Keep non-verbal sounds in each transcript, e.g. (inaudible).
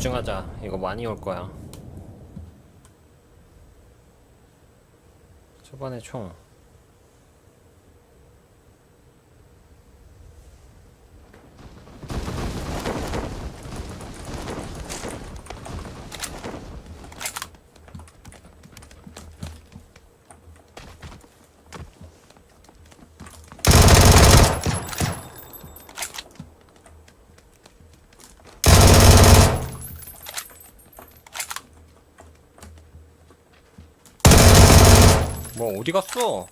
집중하자. 이거 많이 올 거야. 초반에 총. 뭐 어디 갔어?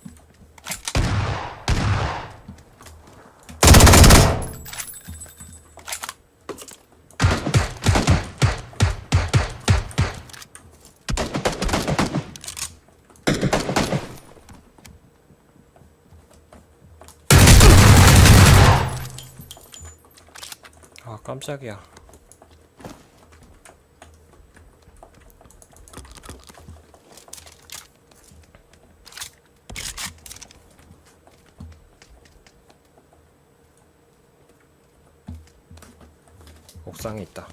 아 깜짝이야. 옥상에 있다.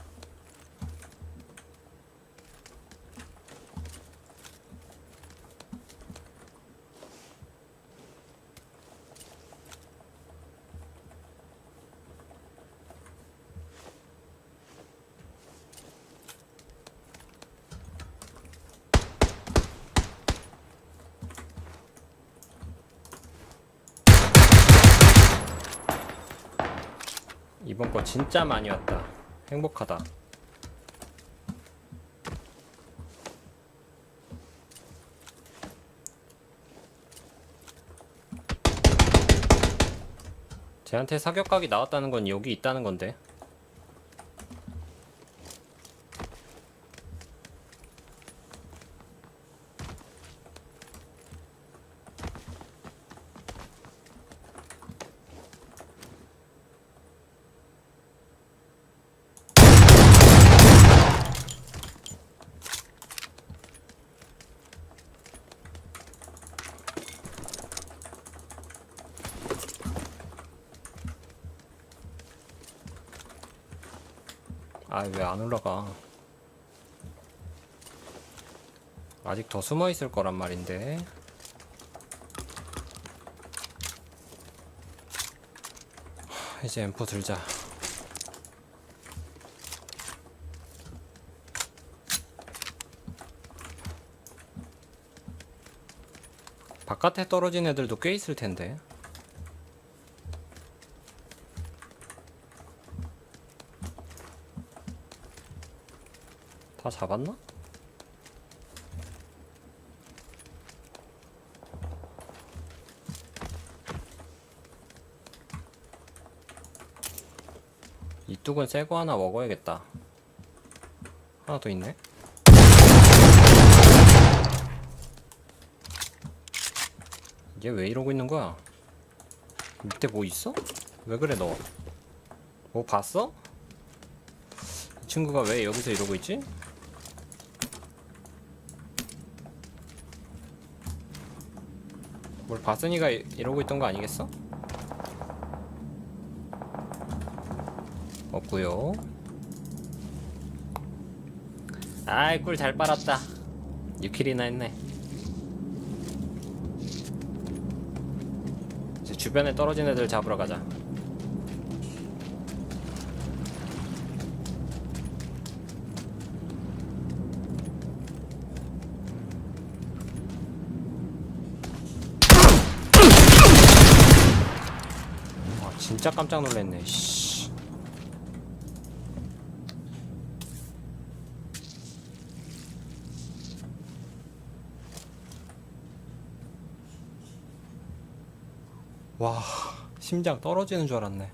이번 거 진짜 많이 왔다. 행복하다. 쟤한테 사격각이 나왔다는 건 여기 있다는 건데. 아, 왜 안 올라가? 아직 더 숨어 있을 거란 말인데. 하, 이제 M4 들자. 바깥에 떨어진 애들도 꽤 있을 텐데. 다 잡았나? 이 뚝은 새 거 하나 먹어야겠다. 하나 더 있네. 얘 왜 이러고 있는 거야? 밑에 뭐 있어? 왜 그래 너? 뭐 봤어? 이 친구가 왜 여기서 이러고 있지? 뭘 이- 이러고 있던 거 아니겠어? 없고요. 아이 꿀 잘 빨았다. 6킬이나 했네. 이제 주변에 떨어진 애들 잡으러 가자. 와 진짜 깜짝 놀랐네. 씨. 와 심장 떨어지는 줄 알았네.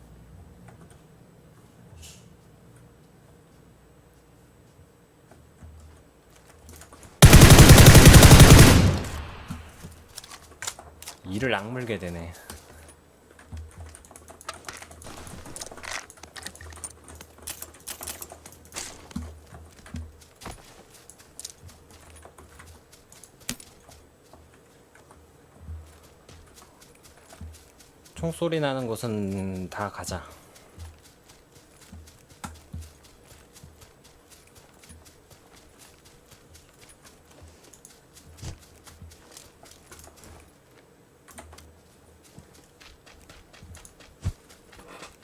이를 악물게 되네. 총소리 나는 곳은 다 가자.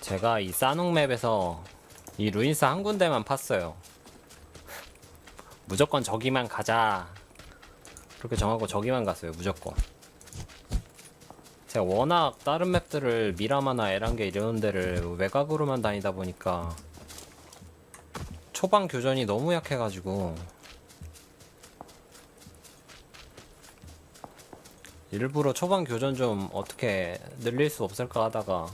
제가 이 싸농맵에서 이 루인스 한 군데만 팠어요. (laughs) 무조건 저기만 가자. 그렇게 정하고 저기만 갔어요, 무조건. 제가 워낙 다른 맵들을 미라마나 에란게 이런 데를 외곽으로만 다니다 보니까 초반 교전이 너무 약해가지고 일부러 초반 교전 좀 어떻게 늘릴 수 없을까 하다가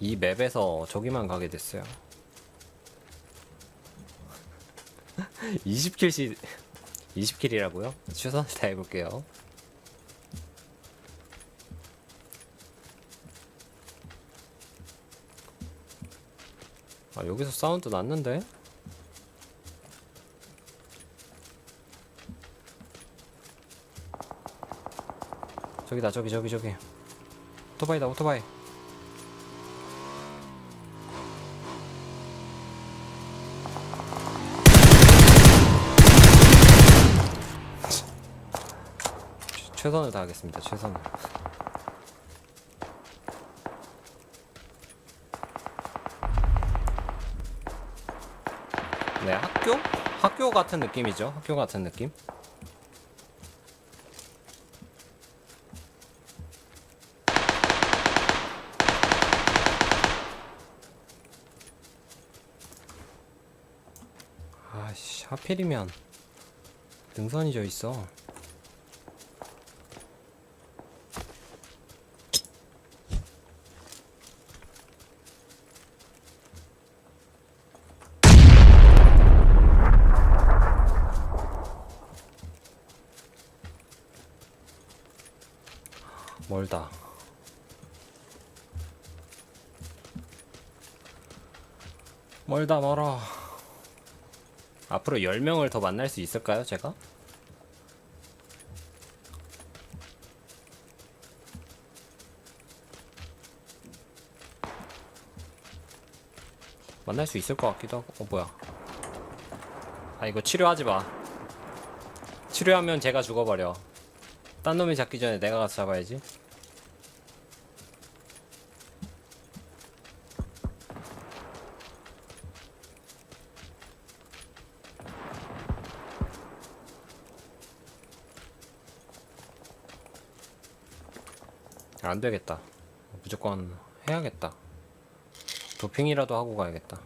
이 맵에서 저기만 가게 됐어요. (laughs) 20킬씩 20킬이라고요? 최선을 다해볼게요. 아 여기서 사운드 났는데? 저기다 저기 저기 저기. 오토바이다 오토바이. 최- 최선을 다하겠습니다 최선을 같은 느낌이죠. 학교 같은 느낌. 아씨 하필이면 능선이 져 있어 멀다 멀다 멀어 앞으로 10명을 더 만날 수 있을까요, 제가? 만날 수 있을 것 같기도 하고, 어, 뭐야. 아, 이거 치료하지 마. 치료하면 제가 죽어버려. 딴 놈이 잡기 전에 내가 가서 잡아야지. 안 되겠다. 무조건 해야겠다. 도핑이라도 하고 가야겠다.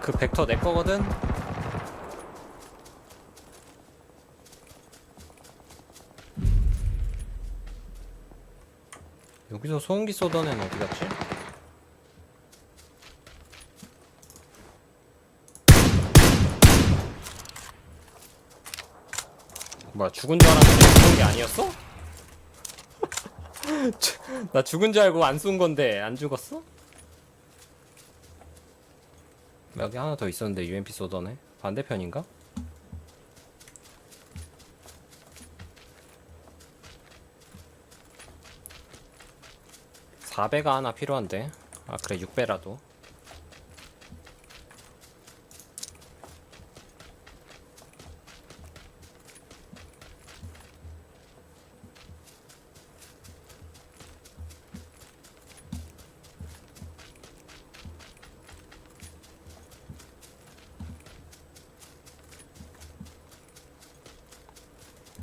그 벡터 내 거거든? 여기서 소음기 애는 어디 갔지? 뭐야 죽은 줄 알았는데 죽은 게 아니었어? (laughs) 나 죽은 줄 알고 안 쏜 건데 안 죽었어? 여기 하나 더 있었는데 UMP 쏘더네 반대편인가? 사배가 하나 필요한데 아 그래 6배라도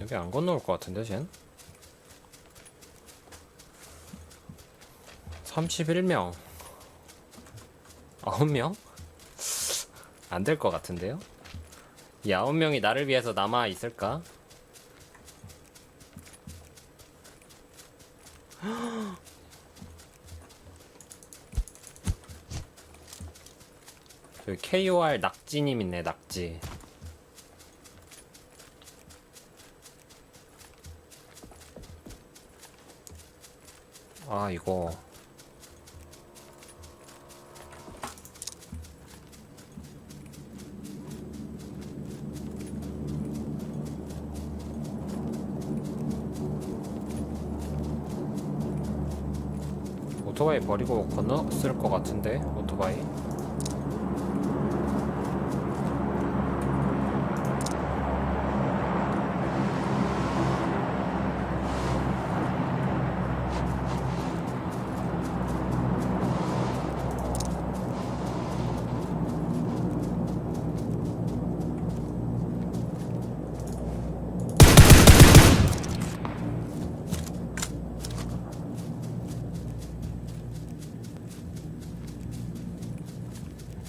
여기 안 건너올 것 같은데 쟨? 31명 9명? 안 될 것 같은데요? 이 9명이 나를 위해서 남아 있을까? (gasps) 저기 KOR 낙지님 있네 낙지 아 이거. 오토바이 버리고 건넜을 것 같은데 오토바이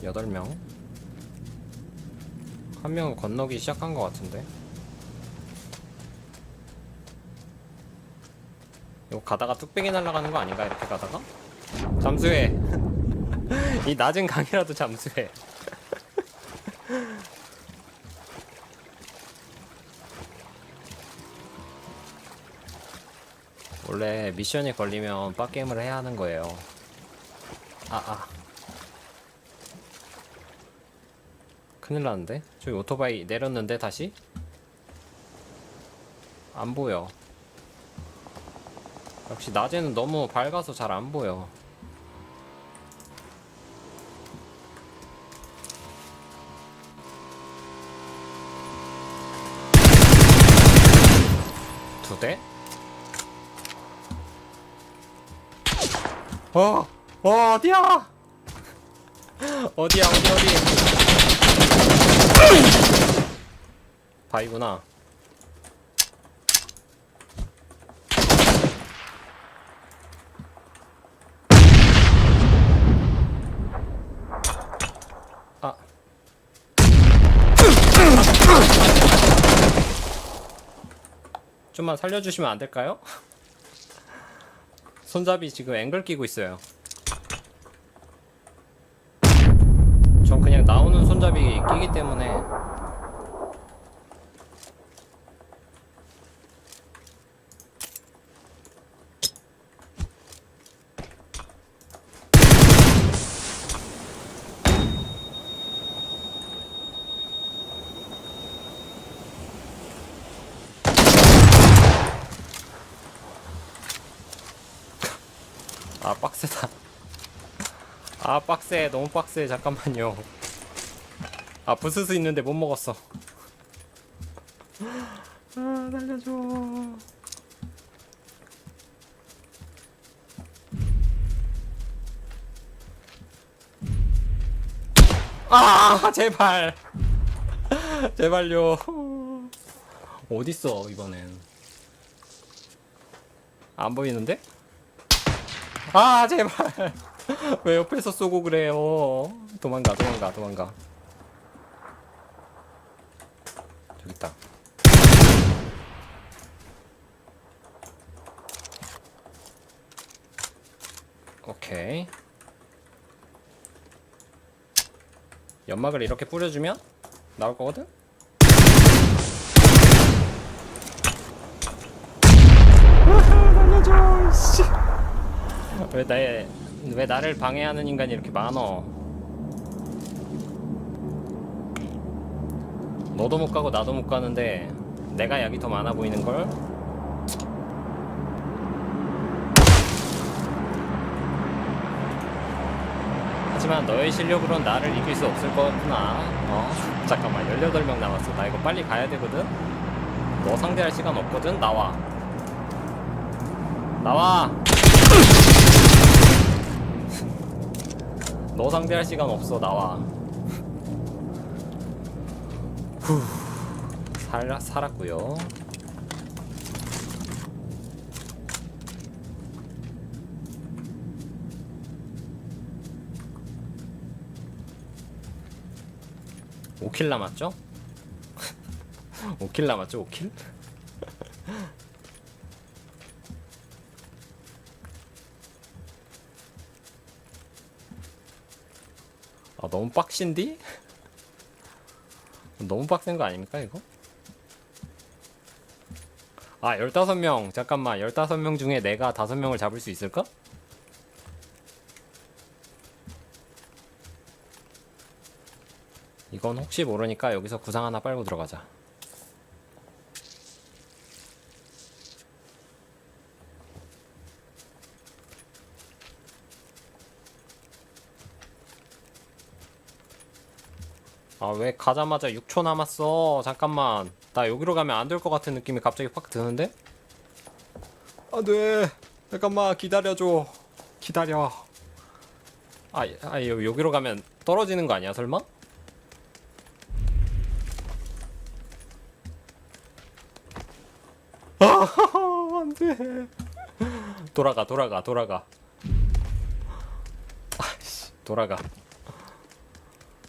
18명. 한 명은 건너기 시작한 것 같은데. 이거 가다가 뚝배기 날아가는 거 아닌가 이렇게 가다가? 잠수해. (laughs) 이 낮은 강이라도 잠수해. (laughs) 원래 미션이 걸리면 빡게임을 해야 하는 거예요. 아, 아. 큰일 났는데? 저기 오토바이 내렸는데, 다시? 안 보여. 역시 낮에는 너무 밝아서 잘 안 보여. 두 대? 어! 어, 어디야? (laughs) 어디야, 어디, 어디? 바이구나. 아. 좀만 살려주시면 안 될까요? (laughs) 손잡이 지금 앵글 끼고 있어요. 전 그냥 나오는 손잡이 끼기 때문에. 아 빡세다. 아 빡세. 너무 빡세. 잠깐만요 아 부스스 있는데 못 먹었어. 아 살려줘. 아 제발. (laughs) 제발요. 어딨어 이번엔? 안 보이는데? 아 제발. (laughs) 왜 옆에서 쏘고 그래요? 도망가 도망가 도망가 저기 있다 오케이 연막을 이렇게 뿌려주면 나올 거거든? 씨. 왜 나의 왜 나를 방해하는 인간이 이렇게 많어? 너도 못 가고 나도 못 가는데 내가 약이 더 많아 보이는 걸? 하지만 너의 실력으론 나를 이길 수 없을 거구나. 어? 잠깐만 18명 남았어. 나 이거 빨리 가야 되거든. 너 상대할 시간 없거든. 나와. 나와. (laughs) 너 상대할 시간 없어 나와 후 살, 살았고요 오킬 남았죠? (laughs) 5킬 남았죠? 5킬? (laughs) 아 너무 빡신디? 너무 빡센 거 아닙니까 이거? 아 15명 잠깐만 15명 중에 내가 5명을 잡을 수 있을까? 이건 혹시 모르니까 여기서 구상 하나 빨고 들어가자 아 왜 가자마자 6초 남았어? 잠깐만. 나 여기로 가면 안 될 것 같은 느낌이 갑자기 확 드는데? 안돼 잠깐만 기다려줘. 기다려. 아, 아 여, 여기로 가면 떨어지는 거 아니야 설마? 아 (laughs) 안돼. 돌아가 돌아가 돌아가. 아이씨 돌아가.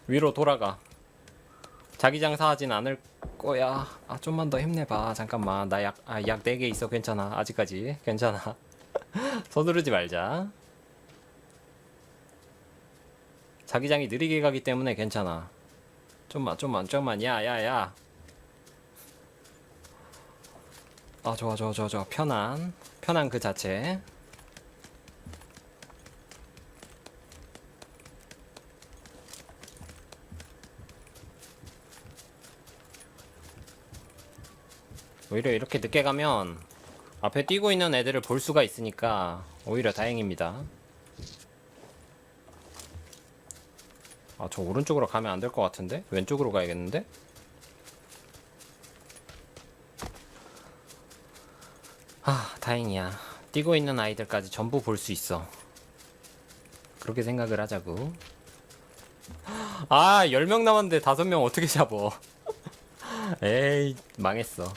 위로 돌아가. 자기 장사 하진 않을 거야. 아 좀만 더 힘내봐. 잠깐만 나 약 아약네개 있어. 괜찮아. 아직까지 괜찮아. (laughs) 서두르지 말자. 자기장이 느리게 가기 때문에 괜찮아. 좀만 좀만 좀만 야야야. 아 좋아 좋아 좋아 좋아 편안 편안 그 자체. 오히려 이렇게 늦게 가면 앞에 뛰고 있는 애들을 볼 수가 있으니까 오히려 다행입니다. 아, 저 오른쪽으로 가면 안 될 것 같은데? 왼쪽으로 가야겠는데? 아, 다행이야. 뛰고 있는 아이들까지 전부 볼 수 있어. 그렇게 생각을 하자고. 아, 10명 남았는데 5명 어떻게 잡어? (laughs) 에이, 망했어.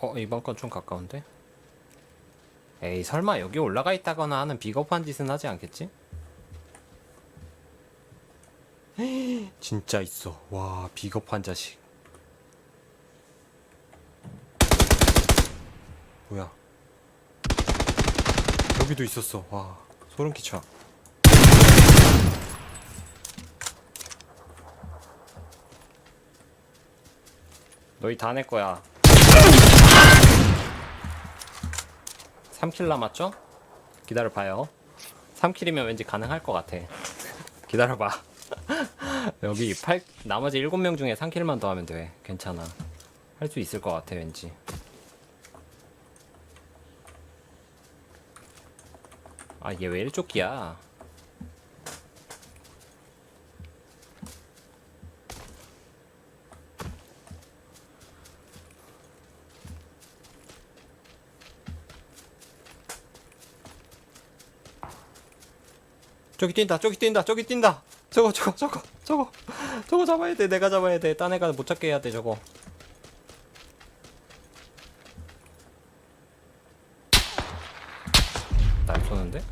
어 이번 건 좀 가까운데? 에이 설마 여기 올라가 있다거나 하는 비겁한 짓은 하지 않겠지? 진짜 있어. 와 비겁한 자식. 뭐야? 여기도 있었어. 와 소름 끼쳐. 너희 다 내 거야 3킬 남았죠? 기다려봐요. 3킬이면 왠지 가능할 것 같아. 기다려봐. (laughs) 여기 8 나머지 7명 중에 3킬만 더 하면 돼. 괜찮아. 할 수 있을 것 같아 왠지. 아 얘 왜 일조끼야 저기 뛴다 저기 뛴다 저기 뛴다. 저거 저거 저거 저거 저거 잡아야 돼 내가 잡아야 돼딴 애가 못 잡게 해야 돼 저거. 날 쏘는데?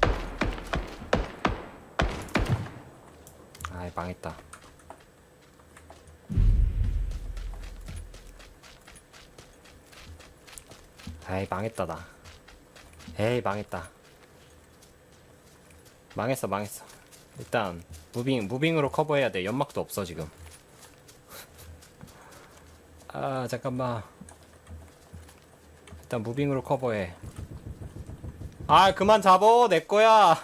아이 망했다. 아이 망했다 나. 에이 망했다 망했어 망했어. 일단 무빙 무빙으로 커버해야 돼. 연막도 없어 지금. 아 잠깐만. 일단 무빙으로 커버해. 아 그만 잡어! 내 거야!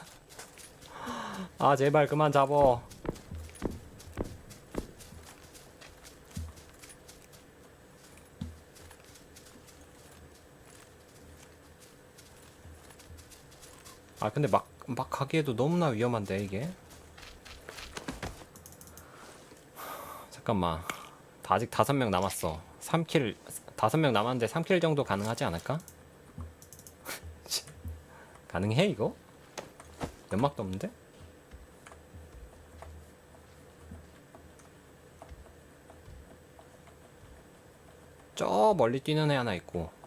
아 제발 그만 잡어. 아 근데 막, 막 가기에도 너무나 위험한데 이게 잠깐만 다 아직 다섯 명 남았어 3킬 다섯 명 남았는데 3킬 정도 가능하지 않을까? (laughs) 가능해 이거? 연막도 없는데? 저 멀리 뛰는 애 하나 있고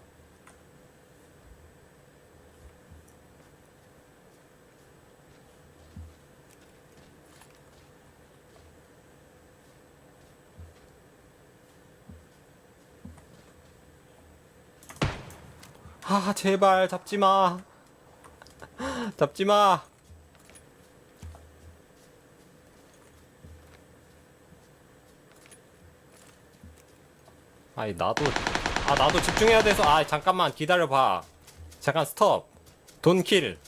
아 제발 잡지마. 잡지마. 아니 나도 아 나도 집중해야 돼서 아 잠깐만 기다려봐. 잠깐 스톱. 돈킬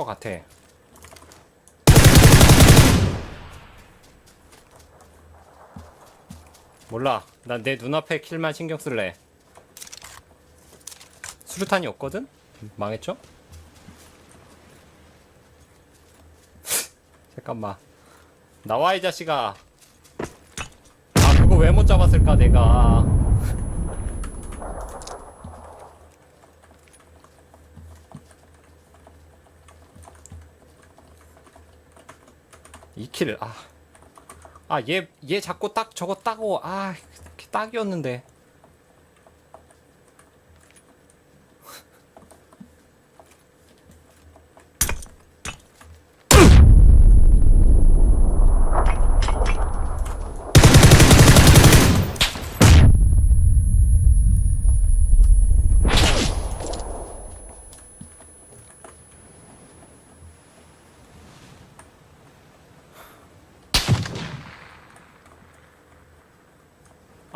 것 같아. 몰라. 난 내 눈앞에 킬만 신경 쓸래. 수류탄이 없거든? 망했죠? (laughs) 잠깐만. 나와 이 자식아. 아 그거 왜 못 잡았을까 내가. 이킬 아. 아, 얘, 얘 자꾸 딱 저거 따고, 아, 딱이었는데.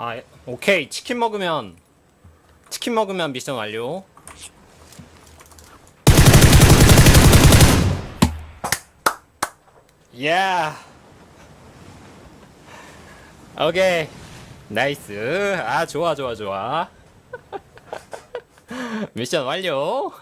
아, 오케이. 치킨 먹으면, 치킨 먹으면 미션 완료. 야. 오케이. 나이스. 아, 좋아, 좋아, 좋아. (laughs) 미션 완료.